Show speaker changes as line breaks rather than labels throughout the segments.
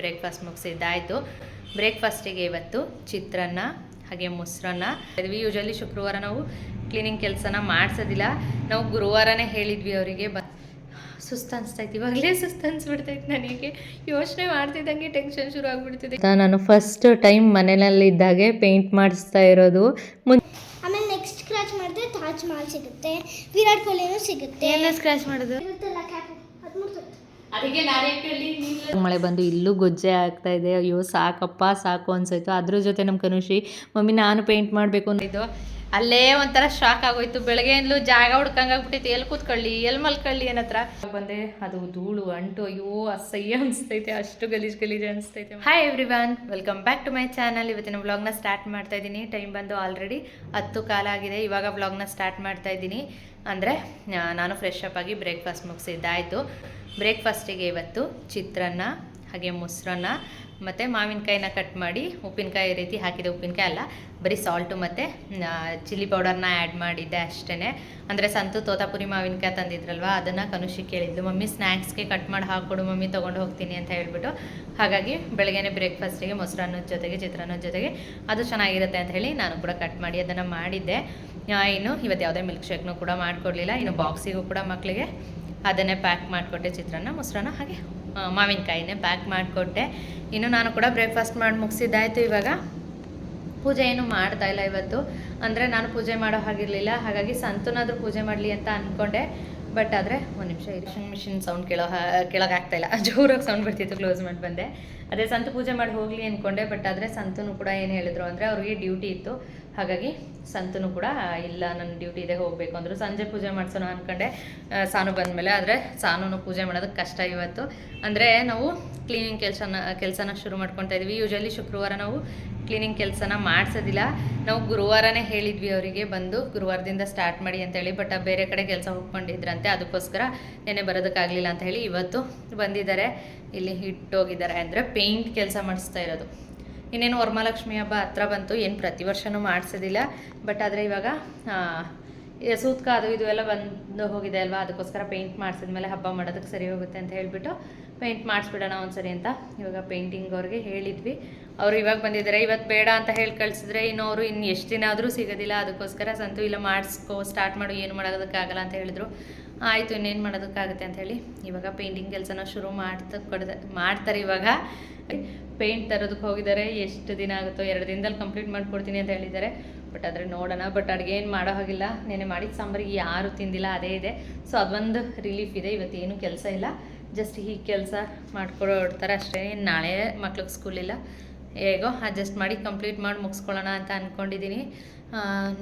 Breakfast ಮುಗಿಸಿದ್ದಾಯಿತು. ಬ್ರೇಕ್ಫಾಸ್ಟಿಗೆ ಇವತ್ತು ಚಿತ್ರಾನ್ನ ಹಾಗೆ ಮೊಸರನ್ನ. ಇದ್ವಿ. ಯೂಶಲಿ ಶುಕ್ರವಾರ ನಾವು ಕ್ಲೀನಿಂಗ್ ಕೆಲಸನ ಮಾಡಿಸೋದಿಲ್ಲ. ನಾವು ಗುರುವಾರನೇ ಹೇಳಿದ್ವಿ ಅವರಿಗೆ ಬ ಸುಸ್ತು ಅನಿಸ್ತೈತೆ ಇವಾಗಲೇ ಸುಸ್ತು ಅನಿಸ್ಬಿಡ್ತೈತೆ ನನಗೆ. ಯೋಚನೆ ಮಾಡ್ತಿದ್ದಂಗೆ ಟೆನ್ಷನ್ ಶುರು ಆಗಿಬಿಡ್ತಿದೆ. ನಾನು ಫಸ್ಟ್ ಟೈಮ್ ಮನೆಯಲ್ಲಿದ್ದಾಗೆ ಪೇಂಟ್ ಮಾಡಿಸ್ತಾ ಇರೋದು. ಮುಂದೆ
ಆಮೇಲೆ ನೆಕ್ಸ್ಟ್ ಸ್ಕ್ರಾಚ್ ಮಾಡಿದ್ರೆ ತಾಜ್ ಮಹಲ್ ಸಿಗುತ್ತೆ ವಿರಾಟ್ ಕೊಹ್ಲಿನೂ ಸಿಗುತ್ತೆ.
ಎಲ್ಲ ಸ್ಕ್ರಾಚ್ ಮಾಡೋದು
ಇರುತ್ತಲ್ಲ ಕ್ಯಾಪು ಅದು ಮುಗ್ದೋಯ್ತು.
ಅದಕ್ಕೆ ಮಳೆ ಬಂದು ಇಲ್ಲೂ ಗೊಜ್ಜೆ ಆಗ್ತಾ ಇದೆ. ಅಯ್ಯೋ ಸಾಕಪ್ಪ ಸಾಕು ಅನ್ಸೋಯ್ತು. ಅದ್ರ ಜೊತೆ ನಮ್ಮ ಕನುಷಿ ಮಮ್ಮಿ ನಾನು ಪೇಂಟ್ ಮಾಡಬೇಕು ಅಂದಿದ್ದು ಅಲ್ಲೇ ಒಂಥರ ಶಾಕ್ ಆಗೋಯ್ತು. ಬೆಳಗ್ಗೆಯಿಂದಲೂ ಜಾಗ ಹುಡ್ಕಂಗಾಗ್ಬಿಟ್ಟೈತೆ ಎಲ್ಲಿ ಕೂತ್ಕೊಳ್ಳಿ ಎಲ್ಲಿ ಮಲ್ಕೊಳ್ಳಿ ಏನತ್ರ ಬಂದೆ ಅದು ಧೂಳು ಅಂಟು ಅಯ್ಯೋ ಅಸಹ್ಯ ಅನಿಸ್ತೈತೆ. ಅಷ್ಟು ಗಲೀಜ್ ಗಲೀಜ್ ಅನಿಸ್ತೈತೆ. Hi everyone welcome back to my channel ಇವತ್ತಿನ ವ್ಲಾಗ್ನ ಸ್ಟಾರ್ಟ್ ಮಾಡ್ತಾ ಇದ್ದೀನಿ. ಟೈಮ್ ಬಂದು ಆಲ್ರೆಡಿ ಹತ್ತು ಕಾಲ ಆಗಿದೆ. ಇವಾಗ ವ್ಲಾಗ್ನ ಸ್ಟಾರ್ಟ್ ಮಾಡ್ತಾ ಇದ್ದೀನಿ. ಅಂದರೆ ನಾನು ಫ್ರೆಶ್ ಅಪ್ ಆಗಿ ಬ್ರೇಕ್ಫಾಸ್ಟ್ ಮುಗಿಸಿದ್ದಾಯಿತು. ಬ್ರೇಕ್ಫಾಸ್ಟಿಗೆ ಇವತ್ತು ಚಿತ್ರಾನ್ನ, ಹಾಗೆ ಮೊಸರನ್ನ, ಮತ್ತು ಮಾವಿನಕಾಯಿನ ಕಟ್ ಮಾಡಿ ಉಪ್ಪಿನಕಾಯಿ ರೀತಿ ಹಾಕಿದೆ. ಉಪ್ಪಿನಕಾಯಿ ಅಲ್ಲ, ಬರೀ ಸಾಲ್ಟು ಮತ್ತು ಚಿಲ್ಲಿ ಪೌಡರ್ನ ಆ್ಯಡ್ ಮಾಡಿದ್ದೆ ಅಷ್ಟೇ ಅಂದರೆ ಸಂತು ತೋತಾಪುರಿ ಮಾವಿನಕಾಯಿ ತಂದಿದ್ರಲ್ವ, ಅದನ್ನು ಕನುಷಿ ಕೇಳಿದ್ಲು ಮಮ್ಮಿ ಸ್ನ್ಯಾಕ್ಸ್ಗೆ ಕಟ್ ಮಾಡಿ ಹಾಕ್ಕೊಡು, ಮಮ್ಮಿ ತೊಗೊಂಡು ಹೋಗ್ತೀನಿ ಅಂತ ಹೇಳಿಬಿಟ್ಟು. ಹಾಗಾಗಿ ಬೆಳಗ್ಗೆನೇ ಬ್ರೇಕ್ಫಾಸ್ಟಿಗೆ ಮೊಸರನ್ನದ ಜೊತೆಗೆ, ಚಿತ್ರಾನ್ನದ ಜೊತೆಗೆ ಅದು ಚೆನ್ನಾಗಿರುತ್ತೆ ಅಂತ ಹೇಳಿ ನಾನು ಕೂಡ ಕಟ್ ಮಾಡಿ ಅದನ್ನು ಮಾಡಿದ್ದೆ. ಇನ್ನು ಇವತ್ತು ಯಾವುದೇ ಮಿಲ್ಕ್ ಶೇಕ್ನೂ ಕೂಡ ಮಾಡಿಕೊಡ್ಲಿಲ್ಲ. ಇನ್ನು ಬಾಕ್ಸಿಗೂ ಕೂಡ ಮಕ್ಕಳಿಗೆ ಅದನ್ನೇ ಪ್ಯಾಕ್ ಮಾಡಿಕೊಟ್ಟೆ ಚಿತ್ರಾನ್ನ, ಮೊಸರನ್ನ, ಹಾಗೆ ಮಾವಿನಕಾಯಿನೇ ಪ್ಯಾಕ್ ಮಾಡಿಕೊಟ್ಟೆ. ಇನ್ನು ನಾನು ಕೂಡ ಬ್ರೇಕ್ಫಾಸ್ಟ್ ಮಾಡಿ ಮುಗಿಸಿದ್ದಾಯಿತು ಇವಾಗ. ಪೂಜೆ ಏನು ಮಾಡ್ತಾ ಇಲ್ಲ ಇವತ್ತು. ಅಂದರೆ ನಾನು ಪೂಜೆ ಮಾಡೋ ಹಾಗಿರಲಿಲ್ಲ. ಹಾಗಾಗಿ ಸಂತನಾದರೂ ಪೂಜೆ ಮಾಡಲಿ ಅಂತ ಅಂದ್ಕೊಂಡೆ ಬಟ್ ಆದರೆ ಒಂದು ನಿಮಿಷ ಇರಿಷನ್ ಮಿಷಿನ್ ಸೌಂಡ್ ಕೇಳೋ ಕೇಳೋಕೆ ಆಗ್ತಾ ಇಲ್ಲ. ಜೋರಾಗಿ ಸೌಂಡ್ ಬರ್ತಿತ್ತು ಕ್ಲೋಸ್ ಮಾಡಿ ಬಂದೆ. ಅದೇ ಸಂತು ಪೂಜೆ ಮಾಡಿ ಹೋಗಲಿ ಅಂದ್ಕೊಂಡೆ ಬಟ್ ಆದರೆ ಸಂತನು ಕೂಡ ಏನು ಹೇಳಿದ್ರು ಅಂದರೆ ಅವ್ರಿಗೆ ಡ್ಯೂಟಿ ಇತ್ತು. ಹಾಗಾಗಿ ಸಂತನು ಕೂಡ ಇಲ್ಲ ನನ್ನ ಡ್ಯೂಟಿ ಇದೆ, ಹೋಗಬೇಕು. ಅಂದರು. ಸಂಜೆ ಪೂಜೆ ಮಾಡಿಸೋಣ ಅಂದ್ಕೊಂಡೆ ಸಾನು ಬಂದಮೇಲೆ, ಆದರೆ ಸಾನೂನೂ ಪೂಜೆ ಮಾಡೋದಕ್ಕೆ ಕಷ್ಟ ಇವತ್ತು. ಅಂದರೆ ನಾವು ಕ್ಲೀನಿಂಗ್ ಕೆಲಸನ ಕೆಲಸನ ಶುರು ಮಾಡ್ಕೊತಾ ಇದ್ವಿ. ಯೂಶಲಿ ಶುಕ್ರವಾರ ನಾವು ಕ್ಲೀನಿಂಗ್ ಕೆಲಸನ ಮಾಡಿಸೋದಿಲ್ಲ. ನಾವು ಗುರುವಾರನೇ ಹೇಳಿದ್ವಿ ಅವರಿಗೆ ಬಂದು, ಗುರುವಾರದಿಂದ ಸ್ಟಾರ್ಟ್ ಮಾಡಿ ಅಂತೇಳಿ ಬಟ್ ಬೇರೆ ಕಡೆ ಕೆಲಸ ಹೋಗ್ಕೊಂಡಿದ್ರಂತೆ, ಅದಕ್ಕೋಸ್ಕರ ನೆನೆ ಬರೋದಕ್ಕಾಗಲಿಲ್ಲ ಅಂತ ಹೇಳಿ ಇವತ್ತು ಬಂದಿದ್ದಾರೆ. ಇಲ್ಲಿ ಇಟ್ಟೋಗಿದ್ದಾರೆ ಅಂದರೆ ಪೇಂಟ್ ಕೆಲಸ ಮಾಡಿಸ್ತಾ ಇರೋದು. ಇನ್ನೇನು ವರಮಹಾಲಕ್ಷ್ಮಿ ಹಬ್ಬ ಹತ್ರ ಬಂತು, ಏನು ಪ್ರತಿ ವರ್ಷವೂ ಮಾಡಿಸೋದಿಲ್ಲ. ಬಟ್ ಆದರೆ ಇವಾಗ ಸೂತ್ಕ ಅದು ಇದು ಎಲ್ಲ ಬಂದು ಹೋಗಿದೆ ಅಲ್ವಾ? ಅದಕ್ಕೋಸ್ಕರ ಪೇಂಟ್ ಮಾಡಿಸಿದ್ಮೇಲೆ ಹಬ್ಬ ಮಾಡೋದಕ್ಕೆ ಸರಿ ಹೋಗುತ್ತೆ ಅಂತ ಹೇಳಿಬಿಟ್ಟು ಪೇಂಟ್ ಮಾಡಿಸ್ಬಿಡೋಣ ಒಂದ್ಸರಿ ಅಂತ ಇವಾಗ ಪೇಂಟಿಂಗ್ ಅವ್ರಿಗೆ ಹೇಳಿದ್ವಿ. ಅವರು ಇವಾಗ ಬಂದಿದ್ದಾರೆ. ಇವತ್ತು ಬೇಡ ಅಂತ ಹೇಳಿ ಕಳಿಸಿದ್ರೆ ಇನ್ನು ಅವರು ಇನ್ನು ಎಷ್ಟು ದಿನ ಆದರೂ ಸಿಗೋದಿಲ್ಲ. ಅದಕ್ಕೋಸ್ಕರ ಸಂತು ಇಲ್ಲ ಮಾಡಿಸ್ಕೋ ಸ್ಟಾರ್ಟ್ ಮಾಡು, ಏನು ಮಾಡೋದಕ್ಕಾಗಲ್ಲ ಅಂತ ಹೇಳಿದ್ರು. ಆಯಿತು, ಇನ್ನೇನು ಮಾಡೋದಕ್ಕಾಗುತ್ತೆ ಅಂತ ಹೇಳಿ ಇವಾಗ ಪೇಂಟಿಂಗ್ ಕೆಲಸನ ಶುರು ಮಾಡ್ತಾ ಕೊಡ್ದ, ಮಾಡ್ತಾರೆ ಇವಾಗ. ಪೇಂಟ್ ತರೋದಕ್ಕೆ ಹೋಗಿದ್ದಾರೆ. ಎಷ್ಟು ದಿನ ಆಗುತ್ತೋ? ಎರಡು ದಿನದಲ್ಲಿ ಕಂಪ್ಲೀಟ್ ಮಾಡಿಕೊಡ್ತೀನಿ ಅಂತ ಹೇಳಿದ್ದಾರೆ. ಬಟ್ ಆದರೆ ನೋಡೋಣ. ಬಟ್ ಅಡುಗೆ ಏನು ಮಾಡೋ ಹಾಗಿಲ್ಲ. ನೆನೆ ಮಾಡಿದ ಸಾಂಬಾರಿಗೆ ಯಾರು ತಿಂದಿಲ್ಲ, ಅದೇ ಇದೆ. ಸೊ ಅದೊಂದು ರಿಲೀಫ್ ಇದೆ. ಇವತ್ತೇನು ಕೆಲಸ ಇಲ್ಲ. ಜಸ್ಟ್ ಹೀಗೆ ಕೆಲಸ ಮಾಡ್ಕೊಡ್ತಾರೆ ಅಷ್ಟೇ. ಏನು ನಾಳೆ ಮಕ್ಳಿಗೆ ಸ್ಕೂಲಿಲ್ಲ ಹೇಗೋ ಅಡ್ಜಸ್ಟ್ ಮಾಡಿ ಕಂಪ್ಲೀಟ್ ಮಾಡಿ ಮುಗಿಸ್ಕೊಳ್ಳೋಣ ಅಂತ ಅಂದ್ಕೊಂಡಿದ್ದೀನಿ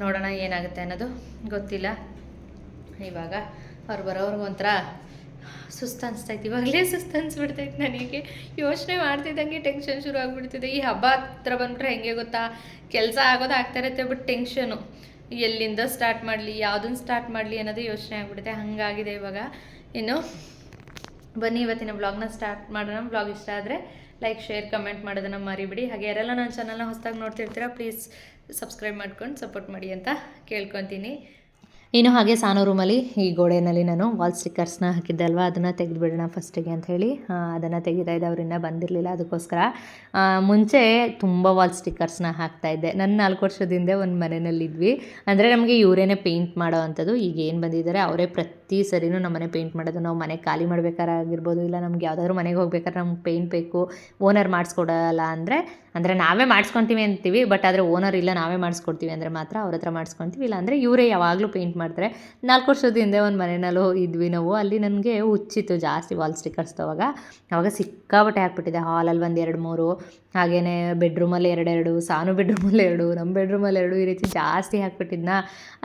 ನೋಡೋಣ ಏನಾಗುತ್ತೆ ಅನ್ನೋದು ಗೊತ್ತಿಲ್ಲ. ಇವಾಗ ಅವ್ರು ಬರೋವ್ರಿಗೊಂಥರ ಸುಸ್ತು ಅನಿಸ್ತೈತೆ ಇವಾಗಲೇ ಸುಸ್ತು ಅನಿಸ್ಬಿಡ್ತೈತೆ ನನಗೆ. ಯೋಚನೆ ಮಾಡ್ತಿದ್ದಂಗೆ ಟೆನ್ಷನ್ ಶುರು ಆಗಿಬಿಡ್ತಿದೆ. ಈ ಹಬ್ಬ ಹತ್ರ ಬಂದ್ಬಿಟ್ರೆ ಹೆಂಗೆ ಗೊತ್ತಾ? ಕೆಲಸ ಆಗೋದು ಆಗ್ತಾ ಇರುತ್ತೆ ಬಟ್ ಟೆನ್ಷನು ಎಲ್ಲಿಂದ ಸ್ಟಾರ್ಟ್ ಮಾಡಲಿ? ಯಾವುದನ್ನು ಸ್ಟಾರ್ಟ್ ಮಾಡಲಿ ಅನ್ನೋದು ಯೋಚನೆ ಆಗ್ಬಿಡುತ್ತೆ. ಹಾಗಾಗಿದೆ ಇವಾಗ. ಇನ್ನು ಬನ್ನಿ ಇವತ್ತಿನ ಬ್ಲಾಗ್ನ ಸ್ಟಾರ್ಟ್ ಮಾಡೋಣ. ಬ್ಲಾಗ್ ಇಷ್ಟ ಆದರೆ ಲೈಕ್ ಶೇರ್ ಕಮೆಂಟ್ ಮಾಡೋದನ್ನು ಮರಿಬಿಡಿ. ಹಾಗೆ ಯಾರೆಲ್ಲ ನನ್ನ ಚಾನಲ್ನ ಹೊಸದಾಗಿ ನೋಡ್ತಿರ್ತೀರಾ ಪ್ಲೀಸ್ ಸಬ್ಸ್ಕ್ರೈಬ್ ಮಾಡ್ಕೊಂಡು ಸಪೋರ್ಟ್ ಮಾಡಿ ಅಂತ ಕೇಳ್ಕೊತೀನಿ. ಇನ್ನು ಹಾಗೆ ಸಾನೋ ರೂಮಲ್ಲಿ ಈ ಗೋಡೆಯಲ್ಲಿ ನಾನು ವಾಲ್ ಸ್ಟಿಕ್ಕರ್ಸ್ನ ಹಾಕಿದ್ದೆ ಅಲ್ವಾ ಅದನ್ನು ತೆಗೆದುಬಿಡೋಣ ಫಸ್ಟಿಗೆ ಅಂತ ಹೇಳಿ. ಅದನ್ನು ತೆಗಿತಾ ಇದ್ದೆ ಅವರಿಂದ ಬಂದಿರಲಿಲ್ಲ ಅದಕ್ಕೋಸ್ಕರ. ಮುಂಚೆ ತುಂಬ ವಾಲ್ ಸ್ಟಿಕ್ಕರ್ಸ್ನ ಹಾಕ್ತಾ ಇದ್ದೆ. ನನ್ನ ನಾಲ್ಕು ವರ್ಷದಿಂದ ಒಂದು ಮನೆಯಲ್ಲಿದ್ವಿ. ಅಂದರೆ ನಮಗೆ ಇವರೇನೆ ಪೇಂಟ್ ಮಾಡೋ ಅಂಥದ್ದು. ಈಗ ಏನು ಬಂದಿದ್ದಾರೆ, ಅವರೇ ಪ್ರತಿ ಸರಿನೂ ನಮ್ಮ ಮನೆ ಪೇಂಟ್ ಮಾಡೋದು. ನಾವು ಮನೆ ಖಾಲಿ ಮಾಡಬೇಕಾರಾಗಿರ್ಬೋದು ಇಲ್ಲ ನಮ್ಗೆ ಯಾವುದಾದ್ರು ಮನೆಗೆ ಹೋಗ್ಬೇಕಾದ್ರೆ ನಮ್ಗೆ ಪೇಂಟ್ ಬೇಕು. ಓನರ್ ಮಾಡಿಸ್ಕೊಡಲ್ಲ ಅಂದರೆ ಅಂದರೆ ನಾವೇ ಮಾಡಿಸ್ಕೊತೀವಿ ಅಂತೀವಿ. ಬಟ್ ಆದರೆ ಓನರ್ ಇಲ್ಲ, ನಾವೇ ಮಾಡಿಸ್ಕೊಡ್ತೀವಿ ಅಂದರೆ ಮಾತ್ರ ಅವ್ರ ಹತ್ರ ಮಾಡಿಸ್ಕೊತೀವಿ. ಇಲ್ಲ ಅಂದರೆ ಇವರೇ ಯಾವಾಗಲೂ ಪೇಂಟ್ ಮಾಡ್ತಾರೆ. ನಾಲ್ಕು ವರ್ಷದ ಹಿಂದೆ ಒಂದು ಮನೆಯಲ್ಲೂ ಇದ್ವಿ ನಾವು. ಅಲ್ಲಿ ನನಗೆ ಹುಚ್ಚಿತ್ತು ಜಾಸ್ತಿ ವಾಲ್ ಸ್ಟಿಕ್ಕರ್ಸ್ ಅವಾಗ ಅವಾಗ ಸಿಕ್ಕಾಪಟ್ಟೆ ಹಾಕ್ಬಿಟ್ಟಿದೆ ಹಾಲಲ್ಲಿ ಒಂದು ಎರಡು ಮೂರು ಹಾಗೆಯೇ ಬೆಡ್ರೂಮಲ್ಲಿ ಎರಡೆರಡು, ಸಾನು ಬೆಡ್ರೂಮಲ್ಲಿ ಎರಡು ನಮ್ಮ ಬೆಡ್ರೂಮಲ್ಲಿ ಎರಡು ಈ ರೀತಿ ಜಾಸ್ತಿ ಹಾಕ್ಬಿಟ್ಟಿದ್ನ.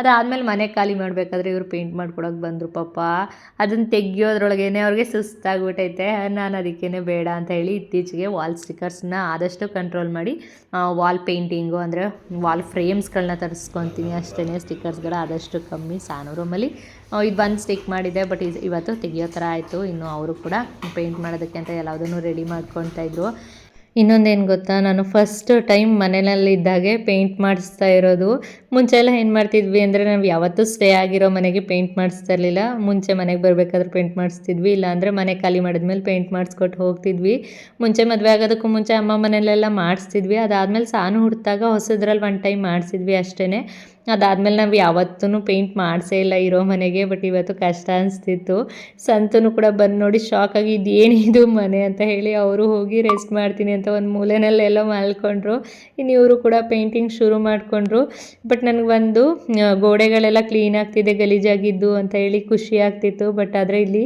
ಅದಾದಮೇಲೆ ಮನೆ ಖಾಲಿ ಮಾಡಬೇಕಾದ್ರೆ ಇವರು ಪೇಂಟ್ ಮಾಡ್ಕೊಡೋಕೆ ಬಂದರು ಪಾಪ. ಅದನ್ನು ತೆಗಿಯೋದ್ರೊಳಗೇ ಅವ್ರಿಗೆ ಸುಸ್ತಾಗ್ಬಿಟ್ಟೈತೆ. ನಾನು ಅದಕ್ಕೇ ಬೇಡ ಅಂತ ಹೇಳಿ ಇತ್ತೀಚೆಗೆ ವಾಲ್ ಸ್ಟಿಕ್ಕರ್ಸ್ನ ಆದಷ್ಟು ಕಂಟ್ರೋಲ್ ಮಾಡಿ ವಾಲ್ ಪೇಂಟಿಂಗು ಅಂದರೆ ವಾಲ್ ಫ್ರೇಮ್ಸ್ಗಳನ್ನ ತರಿಸ್ಕೊತೀನಿ ಅಷ್ಟೇ ಸ್ಟಿಕ್ಕರ್ಸ್ಗಳು ಆದಷ್ಟು ಕಮ್ಮಿ, ಸಾನು ರೂಮಲ್ಲಿ ಇದು ಬಂದು ಸ್ಟಿಕ್ ಮಾಡಿದೆ ಬಟ್ ಇವತ್ತು ತೆಗಿಯೋ ಥರ ಆಯಿತು. ಇನ್ನು ಅವರು ಕೂಡ ಪೇಂಟ್ ಮಾಡೋದಕ್ಕೆ ಅಂತ ಎಲ್ಲದನ್ನು ರೆಡಿ ಮಾಡ್ಕೊತಾ ಇದ್ರು. ಇನ್ನೊಂದೇನು ಗೊತ್ತಾ? ನಾನು ಫಸ್ಟ್ ಟೈಮ್ ಮನೆಯಲ್ಲಿದ್ದಾಗೆ ಪೇಂಟ್ ಮಾಡಿಸ್ತಾ ಇರೋದು. ಮುಂಚೆ ಎಲ್ಲ ಏನು ಮಾಡ್ತಿದ್ವಿ ಅಂದರೆ ನಾವು ಯಾವತ್ತೂ ಸ್ಟೇ ಆಗಿರೋ ಮನೆಗೆ ಪೇಂಟ್ ಮಾಡಿಸ್ತಾ ಇರಲಿಲ್ಲ. ಮುಂಚೆ ಮನೆಗೆ ಬರಬೇಕಾದ್ರೆ ಪೇಂಟ್ ಮಾಡಿಸ್ತಿದ್ವಿ. ಇಲ್ಲಾಂದರೆ ಮನೆ ಖಾಲಿ ಮಾಡಿದ್ಮೇಲೆ ಪೇಂಟ್ ಮಾಡಿಸ್ಕೊಟ್ಟು ಹೋಗ್ತಿದ್ವಿ. ಮುಂಚೆ ಮದುವೆ ಆಗೋದಕ್ಕೂ ಮುಂಚೆ ಅಮ್ಮ ಮನೆಯಲ್ಲೆಲ್ಲ ಮಾಡಿಸ್ತಿದ್ವಿ. ಅದಾದಮೇಲೆ ಸಾನು ಹುಟ್ಟಿದಾಗ ಹೊಸದ್ರಲ್ಲಿ ಒನ್ ಟೈಮ್ ಮಾಡಿಸಿದ್ವಿ ಅಷ್ಟೇ ಅದಾದಮೇಲೆ ನಾವು ಯಾವತ್ತೂ ಪೇಂಟ್ ಮಾಡಿಸೇ ಇಲ್ಲ ಇರೋ ಮನೆಗೆ ಬಟ್ ಇವತ್ತು ಕಷ್ಟ ಅನಿಸ್ತಿತ್ತು. ಸಂತನು ಕೂಡ ಬಂದು ನೋಡಿ ಶಾಕ್ ಆಗಿ ಇದೇನಿದು ಮನೆ ಅಂತ ಹೇಳಿ ಅವರು ಹೋಗಿ ರೆಸ್ಟ್ ಮಾಡ್ತೀನಿ ಅಂತ ಒಂದು ಮೂಲೆನಲ್ಲೆಲ್ಲ ಮಲ್ಕೊಂಡ್ರು. ಇನ್ನು ಇವರು ಕೂಡ ಪೇಂಟಿಂಗ್ ಶುರು ಮಾಡಿಕೊಂಡ್ರು. ಬಟ್ ನನಗೆ ಒಂದು ಗೋಡೆಗಳೆಲ್ಲ ಕ್ಲೀನ್ ಆಗ್ತಿದೆ, ಗಲೀಜಾಗಿದ್ದು ಅಂತ ಹೇಳಿ ಖುಷಿ ಆಗ್ತಿತ್ತು. ಬಟ್ ಆದರೆ ಇಲ್ಲಿ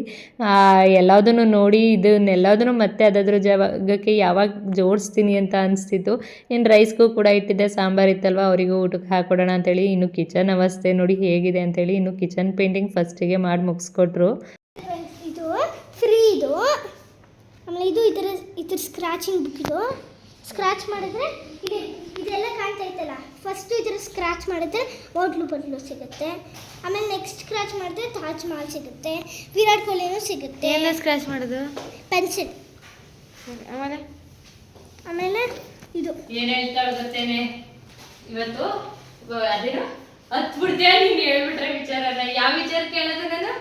ಎಲ್ಲದನ್ನು ನೋಡಿ ಇದನ್ನೆಲ್ಲದನ್ನು ಮತ್ತೆ ಅದಾದ್ರ ಜಾಗಕ್ಕೆ ಯಾವಾಗ ಜೋಡಿಸ್ತೀನಿ ಅಂತ ಅನಿಸ್ತಿತ್ತು. ಇನ್ನು ರೈಸ್ಗೂ ಕೂಡ ಇಟ್ಟಿದ್ದೆ, ಸಾಂಬಾರು ಇತ್ತಲ್ವ, ಅವರಿಗೂ ಊಟಕ್ಕೆ ಹಾಕೊಡೋಣ ಅಂತೇಳಿ ಇನ್ನು ಕಿಚನ್ ಅವಸ್ಥೆ ನೋಡಿ ಹೇಗಿದೆ ಅಂತೇಳಿ ಇನ್ನು ಕಿಚನ್ ಪೇಂಟಿಂಗ್ ಫಸ್ಟಿಗೆ ಮಾಡಿ ಮುಗಿಸ್ಕೊಟ್ರು.
ಇದು ಫ್ರೀ ಇದು. ಆಮೇಲೆ ಇದು ಇದರ ಇದ್ರ ಸ್ಕ್ರಾಚಿಂಗ್ ಬುಕ್ ಇದು. ಸ್ಕ್ರಾಚ್ ಮಾಡಿದ್ರೆ ಇದೆ ಇದೆಲ್ಲ ಕಾಣ್ತಾ ಇತ್ತಲ್ಲ. ಫಸ್ಟು ಇದರ ಸ್ಕ್ರಾಚ್ ಮಾಡಿದ್ರೆ ಓಟ್ಲು ಬಟ್ಲು ಸಿಗುತ್ತೆ. ಆಮೇಲೆ ನೆಕ್ಸ್ಟ್ ಸ್ಕ್ರಾಚ್ ಮಾಡಿದ್ರೆ ತಾಜ್ ಮಹಲ್ ಸಿಗುತ್ತೆ. ವಿರಾಟ್ ಕೊಹ್ಲಿನೂ ಸಿಗುತ್ತೆ.
ಎಲ್ಲ ಸ್ಕ್ರಾಚ್ ಮಾಡೋದು?
ಪೆನ್ಸಿಲ್.
ಆಮೇಲೆ?
ಆಮೇಲೆ ಇದು.
ಏನು ಹೇಳ್ತಾಳೆ ಗೊತ್ತೇನೆ? ಇವತ್ತು ಅದೇನು? ಹತ್ ಬಿಡ್ತೀಯ ನೀನು ಹೇಳ್ಬಿಟ್ರೆ ವಿಚಾರನ ಯಾವ ವಿಚಾರ ಕೇಳೋದು ನಾನು?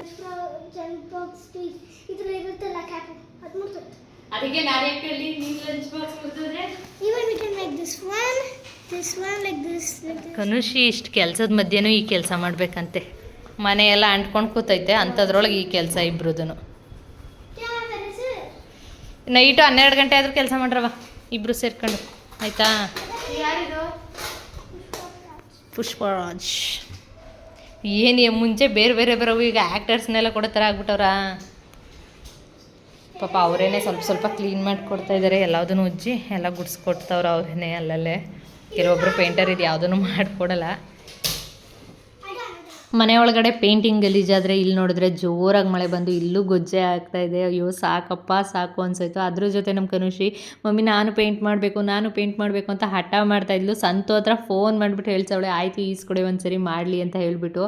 ಅದಕ್ಕೆ ನಾನೇ ಕೇಳಿ ನೀನು ಲಂಚ್ ಬಾಕ್ಸ್
ಮುಟ್ಟಿದ್ರೆ
ಕನುಷಿ, ಇಷ್ಟು ಕೆಲಸದ ಮಧ್ಯೆನೂ ಈ ಕೆಲಸ ಮಾಡಬೇಕಂತೆ. ಮನೆ ಎಲ್ಲ ಅಂಟ್ಕೊಂಡು ಕೂತೈತೆ ಅಂಥದ್ರೊಳಗೆ ಈ ಕೆಲಸ ಇಬ್ರದೂ ನೈಟು ಹನ್ನೆರಡು ಗಂಟೆ ಆದರೂ ಕೆಲಸ ಮಾಡ್ರವ ಇಬ್ಬರು ಸೇರ್ಕೊಂಡು. ಆಯಿತಾ? ಪುಷ್ಪರಾಜ್. ಏನು ಮುಂಚೆ ಬೇರೆ ಬೇರೆ ಬರೋವು ಈಗ ಆ್ಯಕ್ಟರ್ಸ್ನೆಲ್ಲ ಕೊಡೋ ಥರ ಆಗ್ಬಿಟ್ಟವ್ರಾ? ಪಾಪ ಅವರೇನೆ ಸ್ವಲ್ಪ ಸ್ವಲ್ಪ ಕ್ಲೀನ್ ಮಾಡಿ ಕೊಡ್ತಾ ಇದ್ದಾರೆ ಎಲ್ಲದನ್ನು ಉಜ್ಜಿ ಎಲ್ಲ ಗುಡ್ಸ್ಕೊಡ್ತಾವ್ರೆ ಅವರೇನೆ ಅಲ್ಲಲ್ಲೇ. ಕೆಲವೊಬ್ಬರು ಪೇಂಟರ್ ಇದು ಯಾವುದನ್ನು ಮಾಡಿಕೊಡಲ್ಲ. ಮನೆ ಒಳಗಡೆ ಪೇಂಟಿಂಗ್ ಗಲೀಜಾದರೆ ಇಲ್ಲಿ ನೋಡಿದ್ರೆ ಜೋರಾಗಿ ಮಳೆ ಬಂದು ಇಲ್ಲೂ ಗೊಜ್ಜೆ ಆಗ್ತಾ ಇದೆ. ಅಯ್ಯೋ, ಸಾಕಪ್ಪ, ಸಾಕು ಅನ್ಸೋಯ್ತು. ಅದ್ರ ಜೊತೆ ನಮ್ಮ ಕನುಷಿ, ಮಮ್ಮಿ, ನಾನು ಪೇಂಟ್ ಮಾಡಬೇಕು, ನಾನು ಪೇಂಟ್ ಮಾಡಬೇಕು ಅಂತ ಹಠ ಮಾಡ್ತಾ ಇದ್ಲು. ಸಂತು ಹತ್ರ ಫೋನ್ ಮಾಡಿಬಿಟ್ಟು ಹೇಳ್ಸವಳೆ ಆಯಿತು, ಈಸ್ಕೊಡೆ, ಒಂದ್ಸರಿ ಮಾಡಲಿ ಅಂತ ಹೇಳಿಬಿಟ್ಟು.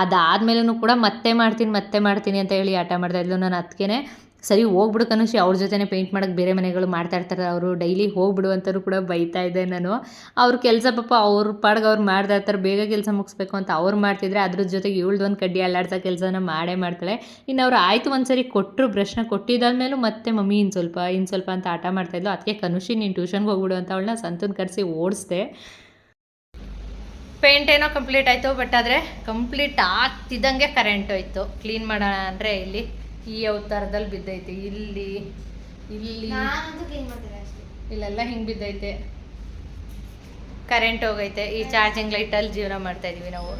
ಅದಾದ್ಮೇಲೂ ಕೂಡ, ಮತ್ತೆ ಮಾಡ್ತೀನಿ ಮತ್ತೆ ಮಾಡ್ತೀನಿ ಅಂತ ಹೇಳಿ ಹಠ ಮಾಡ್ತಾ ಇದ್ಲು. ನಾನು ಅದಕ್ಕೇ ಸರಿ ಹೋಗ್ಬಿಡು ಕನುಷಿ ಅವ್ರ ಜೊತೆನೇ ಪೇಂಟ್ ಮಾಡೋಕ್ಕೆ ಬೇರೆ ಮನೆಗಳು ಮಾಡ್ತಾ ಇರ್ತಾರೆ. ಅವರು ಡೈಲಿ ಹೋಗ್ಬಿಡು ಅಂತಲೂ ಕೂಡ ಬೈತಾ ಇದ್ದೆ ನಾನು. ಅವ್ರ ಕೆಲಸ ಪಾಪ ಅವ್ರ ಪಾಡ್ಗೆ ಅವ್ರು ಮಾಡ್ತಾ ಇರ್ತಾರೆ. ಬೇಗ ಕೆಲಸ ಮುಗಿಸ್ಬೇಕು ಅಂತ ಅವ್ರು ಮಾಡ್ತಿದ್ರೆ ಅದ್ರ ಜೊತೆಗೆ ಇವಳ್ದು ಒಂದು ಕಡ್ಡಿ ಅಲ್ಲಾಡ್ಸೋ ಕೆಲಸನ ಮಾಡೇ ಮಾಡ್ತಾಳೆ. ಇನ್ನು ಅವ್ರು ಆಯಿತು ಒಂದು ಸರಿ ಕೊಟ್ಟರು ಬ್ರಷ್ನ ಕೊಟ್ಟಿದ್ದಾದ್ಮೇಲೂ ಮತ್ತೆ ಮಮ್ಮಿ ಇನ್ನು ಸ್ವಲ್ಪ ಇನ್ನು ಸ್ವಲ್ಪ ಅಂತ ಆಟ ಮಾಡ್ತಾಯಿದ್ಲು ಅದಕ್ಕೆ ಕನುಷಿ ನೀನು ಟ್ಯೂಷನ್ಗೆ ಹೋಗ್ಬಿಡು ಅಂತ ಅವಳನ್ನ ಸಂತನ ಕರೆಸಿ ಓಡಿಸ್ದೆ. ಪೇಂಟ್ ಏನೋ ಕಂಪ್ಲೀಟ್ ಆಯಿತು ಬಟ್ ಆದರೆ ಕಂಪ್ಲೀಟ್ ಆಗ್ತಿದ್ದಂಗೆ ಕರೆಂಟ್ ಹೋಯ್ತು. ಕ್ಲೀನ್ ಮಾಡೋಣ ಅಂದರೆ ಇಲ್ಲಿ ಈ ಅವತಾರದಲ್ಲಿ ಬಿದ್ದೈತೆ. ಇಲ್ಲಿ ಇಲ್ಲಿ. ಇಲ್ಲೆಲ್ಲ ಹಿಂಗೆ ಬಿದ್ದೈತೆ. ಕರೆಂಟ್ ಹೋಗೈತೆ. ಈ ಚಾರ್ಜಿಂಗ್ ಲೈಟಲ್ಲಿ ಜೀವನ ಮಾಡ್ತಾ ಇದೀವಿ ನಾವು.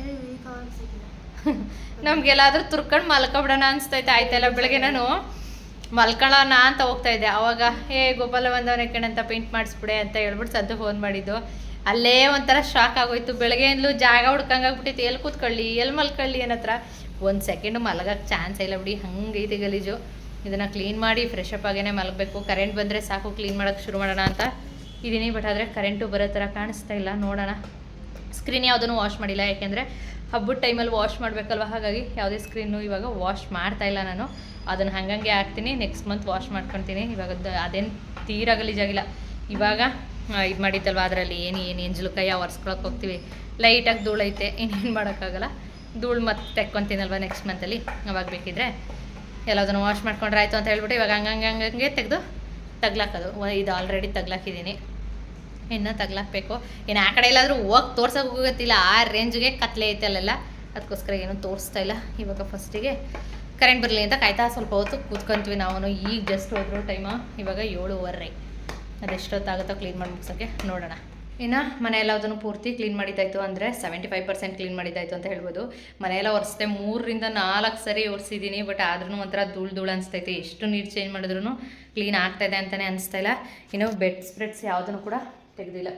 ನಮ್ಗೆಲ್ಲಾದ್ರೂ ತುರ್ಕೊಂಡು ಮಲ್ಕೊಬಿಡೋಣ ಅನ್ಸ್ತೈತೆ. ಆಯ್ತಲ್ಲ ಬೆಳಗ್ಗೆ ನಾನು? ಮಲ್ಕೊಳ್ಳೋಣ ಅಂತ ಹೋಗ್ತಾ ಇದ್ದೆ. ಅವಾಗ ಏ ಗೋಪಾಲ ಬಂದವನೇ ಕಣಂತ ಪೇಂಟ್ ಮಾಡಿಸ್ಬಿಡೆ ಅಂತ ಹೇಳ್ಬಿಟ್ಟು ಸದ್ದು ಫೋನ್ ಮಾಡಿದ್ದು. ಅಲ್ಲೇ ಒಂಥರ ಶಾಕ್ ಆಗೋಯ್ತು. ಬೆಳಗ್ಗೆಯಿಂದಲೂ ಜಾಗ ಹುಡ್ಕಂಗಾಗ್ಬಿಟ್ಟಿತ್ತು. ಎಲ್ಲಿ ಕೂತ್ಕೊಳ್ಳಿ ಎಲ್ಲಿ ಮಲ್ಕೊಳ್ಳಿ ಏನತ್ರ ಒಂದು ಸೆಕೆಂಡು ಮಲಗಕ್ಕೆ ಚಾನ್ಸ್ ಇಲ್ಲ ಬಿಡಿ. ಹಂಗೈತೆ ಗಲೀಜು. ಇದನ್ನು ಕ್ಲೀನ್ ಮಾಡಿ ಫ್ರೆಶ್ ಅಪ್ ಆಗೇನೆ ಮಲಗಬೇಕು. ಕರೆಂಟ್ ಬಂದರೆ ಸಾಕು ಕ್ಲೀನ್ ಮಾಡೋಕ್ಕೆ ಶುರು ಮಾಡೋಣ ಅಂತ ಇದ್ದೀನಿ ಬಟ್ ಆದರೆ ಕರೆಂಟು ಬರೋ ಥರ ಕಾಣಿಸ್ತಾ ಇಲ್ಲ. ನೋಡೋಣ. ಸ್ಕ್ರೀನ್ ಯಾವುದನ್ನು ವಾಶ್ ಮಾಡಿಲ್ಲ. ಯಾಕೆಂದರೆ ಹಬ್ಬದ ಟೈಮಲ್ಲಿ ವಾಶ್ ಮಾಡಬೇಕಲ್ವ? ಹಾಗಾಗಿ ಯಾವುದೇ ಸ್ಕ್ರೀನು ಇವಾಗ ವಾಶ್ ಮಾಡ್ತಾ ಇಲ್ಲ ನಾನು. ಅದನ್ನು ಹಂಗಂಗೆ ಹಾಕ್ತೀನಿ. ನೆಕ್ಸ್ಟ್ ಮಂತ್ ವಾಶ್ ಮಾಡ್ಕೊತೀನಿ. ಇವಾಗ ಅದು ಅದೇನು ತೀರಾ ಗಲೀಜಾಗಿಲ್ಲ ಇವಾಗ ಇದು ಮಾಡಿದ್ದಲ್ವ ಅದರಲ್ಲಿ? ಏನು ಏನು ಎಂಜಲು ಕೈ ಒರೆಸ್ಕೊಳಕ್ಕೆ ಹೋಗ್ತೀವಿ. ಲೈಟಾಗಿ ಧೂಳೈತೆ. ಇನ್ನೇನು ಮಾಡೋಕ್ಕಾಗಲ್ಲ. ಧೂಳು ಮತ್ತೆ ತೆಕ್ಕೊಂತೀನಲ್ವ ನೆಕ್ಸ್ಟ್ ಮಂತಲ್ಲಿ ಅವಾಗ ಬೇಕಿದ್ರೆ. ಎಲ್ಲದನ್ನು ವಾಶ್ ಮಾಡ್ಕೊಂಡ್ರೆ ಆಯಿತು ಅಂತ ಹೇಳ್ಬಿಟ್ಟು ಇವಾಗ ಹಂಗಂಗೆ ಹಂಗಂಗೆ ತೆಗೆದು ತಗ್ಲಾಕೋದು. ಇದು ಆಲ್ರೆಡಿ ತಗ್ಲಾಕಿದ್ದೀನಿ ಇನ್ನು ತಗ್ಲಾಕ್ಬೇಕು. ಇನ್ನು ಆ ಕಡೆ ಎಲ್ಲಾದರೂ ಹೋಗಿ ತೋರ್ಸೋಕೆ ಹೋಗತ್ತಿಲ್ಲ ಆ ರೇಂಜ್ಗೆ ಕತ್ಲೆ ಐತೆ ಅಲ್ಲೆಲ್ಲ. ಅದಕ್ಕೋಸ್ಕರ ಏನೂ ತೋರಿಸ್ತಾ ಇಲ್ಲ. ಇವಾಗ ಫಸ್ಟಿಗೆ ಕರೆಂಟ್ ಬರಲಿ ಅಂತ ಕಾಯ್ತಾ ಸ್ವಲ್ಪ ಹೊತ್ತು ಕೂತ್ಕೊಂತೀವಿ ನಾವು. ಈಗ ಜಸ್ಟ್ ಹೋದ್ರು ಟೈಮು ಇವಾಗ ಏಳುವರೆ. ಅದೆಷ್ಟೊತ್ತಾಗುತ್ತೋ ಕ್ಲೀನ್ ಮಾಡಿ ಮುಗ್ಸೋಕ್ಕೆ ನೋಡೋಣ. ಇನ್ನು ಮನೆ ಎಲ್ಲದನ್ನು ಪೂರ್ತಿ ಕ್ಲೀನ್ ಮಾಡಿದ್ದಾಯಿತು ಅಂದರೆ ಸೆವೆಂಟಿ ಫೈವ್ ಪರ್ಸೆಂಟ್ ಕ್ಲೀನ್ ಮಾಡಿದ್ದಾಯಿತು ಅಂತ ಹೇಳ್ಬೋದು. ಮನೆಯೆಲ್ಲ ಒರೆಸ್ದೆ ಮೂರರಿಂದ ನಾಲ್ಕು ಸರಿ ಒರೆಸಿದ್ದೀನಿ ಬಟ್ ಆದ್ರೂ ಒಂಥರ ಧೂಳು ಧೂಳು ಅನಿಸ್ತೈತೆ. ಎಷ್ಟು ನೀರು ಚೇಂಜ್ ಮಾಡಿದ್ರು ಕ್ಲೀನ್ ಆಗ್ತಾಯಿದೆ ಅಂತಲೇ ಅನಿಸ್ತಾ ಇಲ್ಲ. ಇನ್ನು ಬೆಡ್ ಸ್ಪ್ರೆಡ್ಸ್ ಯಾವುದನ್ನು ಕೂಡ ತೆಗೆದಿಲ್ಲ.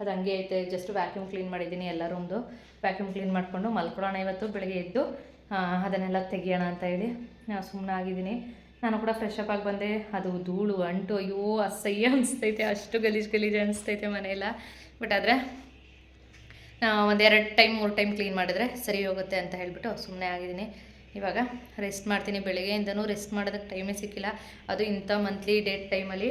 ಅದು ಹಂಗೆ ಐತೆ. ಜಸ್ಟ್ ವ್ಯಾಕ್ಯೂಮ್ ಕ್ಲೀನ್ ಮಾಡಿದ್ದೀನಿ ಎಲ್ಲ ರೂಮ್ದು ವ್ಯಾಕ್ಯೂಮ್ ಕ್ಲೀನ್ ಮಾಡಿಕೊಂಡು ಮಲ್ಕೊಳ್ಳೋಣ ಇವತ್ತು, ಬೆಳಗ್ಗೆ ಎದ್ದು ಅದನ್ನೆಲ್ಲ ತೆಗಿಯೋಣ ಅಂತ ಹೇಳಿ ಸುಮ್ಮನೆ ಆಗಿದ್ದೀನಿ. ನಾನು ಕೂಡ ಫ್ರೆಶ್ ಅಪ್ ಆಗಿ ಬಂದೆ. ಅದು ಧೂಳು, ಅಂಟು, ಅಯ್ಯೋ, ಅಸಹ್ಯ ಅನಿಸ್ತೈತೆ. ಅಷ್ಟು ಗಲೀಜು ಗಲೀಜು ಅನಿಸ್ತೈತೆ ಮನೆಯೆಲ್ಲ. ಬಟ್ ಆದರೆ ಒಂದೆರಡು ಟೈಮ್ ಮೂರು ಟೈಮ್ ಕ್ಲೀನ್ ಮಾಡಿದ್ರೆ ಸರಿ ಹೋಗುತ್ತೆ ಅಂತ ಹೇಳಿಬಿಟ್ಟು ಸುಮ್ಮನೆ ಆಗಿದ್ದೀನಿ. ಇವಾಗ ರೆಸ್ಟ್ ಮಾಡ್ತೀನಿ ಬೆಳಗ್ಗೆಯಿಂದನೂ ರೆಸ್ಟ್ ಮಾಡೋದಕ್ಕೆ ಟೈಮೇ ಸಿಕ್ಕಿಲ್ಲ. ಅದು ಇಂಥ ಮಂತ್ಲಿ ಡೇಟ್ ಟೈಮಲ್ಲಿ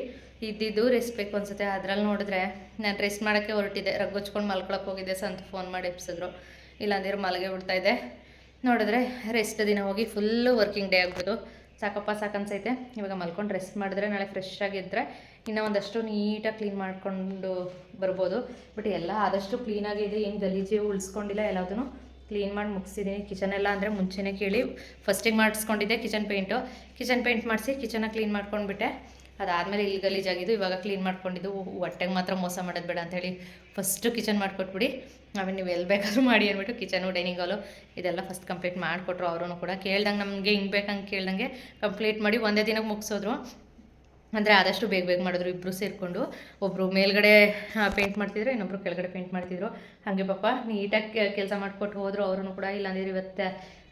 ಇದ್ದಿದ್ದು ರೆಸ್ಟ್ ಬೇಕು ಅನಿಸುತ್ತೆ. ಅದ್ರಲ್ಲಿ ನೋಡಿದ್ರೆ ನಾನು ರೆಸ್ಟ್ ಮಾಡೋಕ್ಕೆ ಹೊರಟಿದ್ದೆ. ರಗ್ಗೊಚ್ಕೊಂಡು ಮಲ್ಕೊಳಕ್ಕೆ ಹೋಗಿದ್ದೆ. ಸಂತ ಫೋನ್ ಮಾಡಿ ಎಪ್ಸಿದ್ರು ಇಲ್ಲಾಂದಿರೋ ಮಲಗೆ ಬಿಡ್ತಾ ಇದ್ದೆ. ನೋಡಿದ್ರೆ ರೆಸ್ಟ್ ದಿನ ಹೋಗಿ ಫುಲ್ಲು ವರ್ಕಿಂಗ್ ಡೇ ಆಗ್ಬೋದು ಸಾಕಪ್ಪ, ಸಾಕನ್ಸೈತೆ. ಇವಾಗ ಮಲ್ಕೊಂಡು ರೆಸ್ಟ್ ಮಾಡಿದ್ರೆ ನಾಳೆ ಫ್ರೆಶ್ ಆಗಿದ್ದರೆ ಇನ್ನೂ ಒಂದಷ್ಟು ನೀಟಾಗಿ ಕ್ಲೀನ್ ಮಾಡಿಕೊಂಡು ಬರ್ಬೋದು. ಬಟ್ ಎಲ್ಲ ಆದಷ್ಟು ಕ್ಲೀನಾಗಿದೆ ಏನು ಗಲೀಜು ಉಳಿಸ್ಕೊಂಡಿಲ್ಲ, ಎಲ್ಲದನ್ನು ಕ್ಲೀನ್ ಮಾಡಿ ಮುಗಿಸಿದ್ದೀನಿ. ಕಿಚನ್ ಎಲ್ಲ ಅಂದರೆ ಮುಂಚೆನೇ ಕೇಳಿ ಫಸ್ಟಿಗೆ ಮಾಡಿಸ್ಕೊಂಡಿದ್ದೆ ಕಿಚನ್ ಪೇಂಟು ಕಿಚನ್ ಪೇಂಟ್ ಮಾಡಿಸಿ ಕಿಚನ್ನ ಕ್ಲೀನ್ ಮಾಡ್ಕೊಂಡ್ಬಿಟ್ಟೆ. ಅದಾದಮೇಲೆ ಇಲ್ಲಿ ಗಲೀಜಾಗಿದ್ದು ಇವಾಗ ಕ್ಲೀನ್ ಮಾಡ್ಕೊಂಡಿದ್ದು. ಹೊಟ್ಟೆಗೆ ಮಾತ್ರ ಮೋಸ ಮಾಡೋದು ಬೇಡ ಅಂಥೇಳಿ ಫಸ್ಟು ಕಿಚನ್ ಮಾಡಿಕೊಟ್ಬಿಡಿ. ಆಮೇಲೆ ನೀವು ಎಲ್ಲಿ ಬೇಕಾದ್ರೂ ಮಾಡಿ ಅಂದ್ಬಿಟ್ಟು ಕಿಚನು ಡೈನಿಂಗ್ ಹಾಲು ಇದೆಲ್ಲ ಫಸ್ಟ್ ಕಂಪ್ಲೀಟ್ ಮಾಡಿಕೊಟ್ರು ಅವರು ಕೂಡ. ಕೇಳ್ದಂಗೆ ನಮಗೆ ಹಿಂಗೆ ಬೇಕಂಗೆ ಕೇಳ್ದಂಗೆ ಕಂಪ್ಲೀಟ್ ಮಾಡಿ ಒಂದೇ ದಿನಕ್ಕೆ ಮುಗಿಸೋದ್ರು. ಅಂದರೆ ಆದಷ್ಟು ಬೇಗ ಬೇಗ ಮಾಡಿದ್ರು ಇಬ್ಬರು ಸೇರಿಕೊಂಡು. ಒಬ್ಬರು ಮೇಲ್ಗಡೆ ಪೇಂಟ್ ಮಾಡ್ತಿದ್ರು, ಇನ್ನೊಬ್ರು ಕೆಳಗಡೆ ಪೇಂಟ್ ಮಾಡ್ತಿದ್ರು. ಹಾಗೆ ಪಾಪ ನೀಟಾಗಿ ಕೆಲಸ ಮಾಡಿಕೊಟ್ಟು ಹೋದರು ಅವರು ಕೂಡ ಇಲ್ಲಾಂದ್ರೆ ಇವತ್ತೆ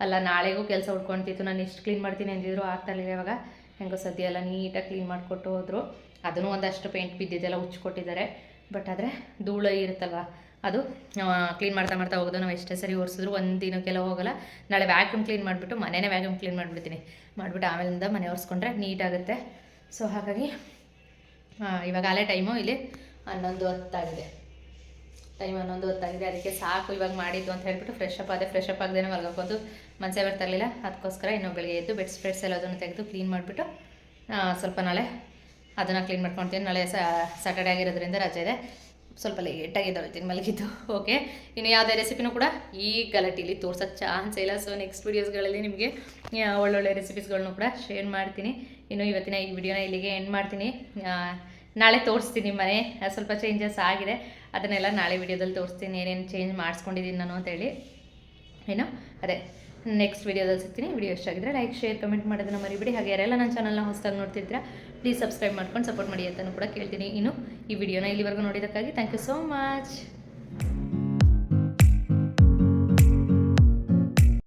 ಅಲ್ಲ, ನಾಳೆಗೂ ಕೆಲಸ ಉಳ್ಕೊಳ್ತಿತ್ತು ನಾನು ಇಷ್ಟು ಕ್ಲೀನ್ ಮಾಡ್ತೀನಿ ಅಂದಿದ್ರು, ಆಗ್ತಾ ಇಲ್ಲ ಇವಾಗ. ಹೆಂಗೋ ಸದ್ಯ ಎಲ್ಲ ನೀಟಾಗಿ ಕ್ಲೀನ್ ಮಾಡಿಕೊಟ್ಟು ಹೋದರು. ಅದನ್ನು ಒಂದಷ್ಟು ಪೇಂಟ್ ಬಿದ್ದಿದ್ದೆಲ್ಲ ಉಚ್ಚಿಕೊಟ್ಟಿದ್ದಾರೆ. ಬಟ್ ಆದರೆ ಧೂಳು ಇರುತ್ತಲ್ವ? ಅದು ಕ್ಲೀನ್ ಮಾಡ್ತಾ ಮಾಡ್ತಾ ಹೋಗೋದು. ನಾವು ಎಷ್ಟೇ ಸರಿ ಒರೆಸಿದ್ರು ಒಂದು ದಿನಕ್ಕೆಲ್ಲ ಹೋಗಲ್ಲ. ನಾಳೆ ವ್ಯಾಕ್ಯೂಮ್ ಕ್ಲೀನ್ ಮಾಡಿಬಿಟ್ಟು ಮನೆಯೇ ವ್ಯಾಕ್ಯೂಮ್ ಕ್ಲೀನ್ ಮಾಡಿಬಿಡ್ತೀನಿ. ಮಾಡಿಬಿಟ್ಟು ಆಮೇಲಿಂದ ಮನೆ ಒರೆಸ್ಕೊಂಡ್ರೆ ನೀಟಾಗುತ್ತೆ ಸೊ ಹಾಗಾಗಿ ಇವಾಗ ಅಲ್ಲೇ ಟೈಮು ಇಲ್ಲಿ ಹನ್ನೊಂದು ಹೊತ್ತಾಗಿದೆ. ಟೈಮ್ ಹನ್ನೊಂದು ಹೊತ್ತಾಗಿದೆ. ಅದಕ್ಕೆ ಸಾಕು ಇವಾಗ ಮಾಡಿದ್ದು ಅಂತ ಹೇಳ್ಬಿಟ್ಟು ಫ್ರೆಶ್ ಅಪ್ ಅದೇ ಫ್ರೆಶ್ ಅಪ್ ಆಗದೇನೆ ಮಲ್ಗೋಕೊಂಡು ಮನಸ್ಸೇ ಬರ್ತಿರಲಿಲ್ಲ ಅದಕ್ಕೋಸ್ಕರ ಇನ್ನೊಬ್ಬ ಬೆಳಗ್ಗೆ ಎದ್ದು ಬೆಡ್ ಸ್ಪ್ರೆಡ್ಸ್ ಎಲ್ಲದನ್ನು ತೆಗೆದು ಕ್ಲೀನ್ ಮಾಡಿಬಿಟ್ಟು ಸ್ವಲ್ಪ ನಾಳೆ ಅದನ್ನು ಕ್ಲೀನ್ ಮಾಡ್ಕೊಳ್ತೀನಿ ನಾಳೆ ಸಾಟರ್ಡೆ ಆಗಿರೋದ್ರಿಂದ ರಜೆ ಇದೆ. ಸ್ವಲ್ಪ ಲೇಟಾಗಿ ಎದ್ದೇಳ್ತೀನಿ, ಮಲಗಿದ್ದು. ಓಕೆ ಇನ್ನು ಯಾವುದೇ ರೆಸಿಪಿನೂ ಕೂಡ ಈ ಗಲಾಟೆಯಲ್ಲಿ ತೋರ್ಸೋ ಚಾನ್ಸ್ ಇಲ್ಲ. ಸೊ ನೆಕ್ಸ್ಟ್ ವೀಡಿಯೋಸ್ಗಳಲ್ಲಿ ನಿಮಗೆ ಒಳ್ಳೊಳ್ಳೆ ರೆಸಿಪೀಸ್ಗಳನ್ನೂ ಕೂಡ ಶೇರ್ ಮಾಡ್ತೀನಿ. ಇನ್ನು ಇವತ್ತಿನ ಈ ವಿಡಿಯೋನ ಇಲ್ಲಿಗೆ ಎಂಡ್ ಮಾಡ್ತೀನಿ. ನಾಳೆ ತೋರಿಸ್ತೀನಿ ಮನೆ. ಸ್ವಲ್ಪ ಚೇಂಜಸ್ ಆಗಿದೆ. ಅದನ್ನೆಲ್ಲ ನಾಳೆ ವಿಡಿಯೋದಲ್ಲಿ ತೋರಿಸ್ತೀನಿ. ಏನೇನು ಚೇಂಜ್ ಮಾಡಿಸ್ಕೊಂಡಿದ್ದೀನಿ ನಾನು ಅಂತೇಳಿ ಏನು ಅದೇ ನೆಕ್ಸ್ಟ್ ವಿಡಿಯೋದಲ್ಲಿ ಸಿಗ್ತೀನಿ. ವಿಡಿಯೋ ಇಷ್ಟ ಆಗಿದ್ರೆ ಲೈಕ್ ಶೇರ್ ಕಮೆಂಟ್ ಮಾಡೋದನ್ನ ಮರಿಬಿಡಿ. ಹಾಗೆ ಯಾರೆಲ್ಲ ನನ್ನ ಚಾನಲ್ನ ಹೊಸದಾಗಿ ನೋಡ್ತಿದ್ರೆ ಪ್ಲೀಸ್ ಸಬ್ಸ್ಕ್ರೈಬ್ ಮಾಡ್ಕೊಂಡು ಸಪೋರ್ಟ್ ಮಾಡಿ ಅಂತಲೂ ಕೂಡ ಕೇಳ್ತೀನಿ. ಇನ್ನು ಈ ವಿಡಿಯೋನ ಇಲ್ಲಿವರೆಗೂ ನೋಡಿದ್ದಕ್ಕಾಗಿ ಥ್ಯಾಂಕ್ ಯು ಸೋ ಮಚ್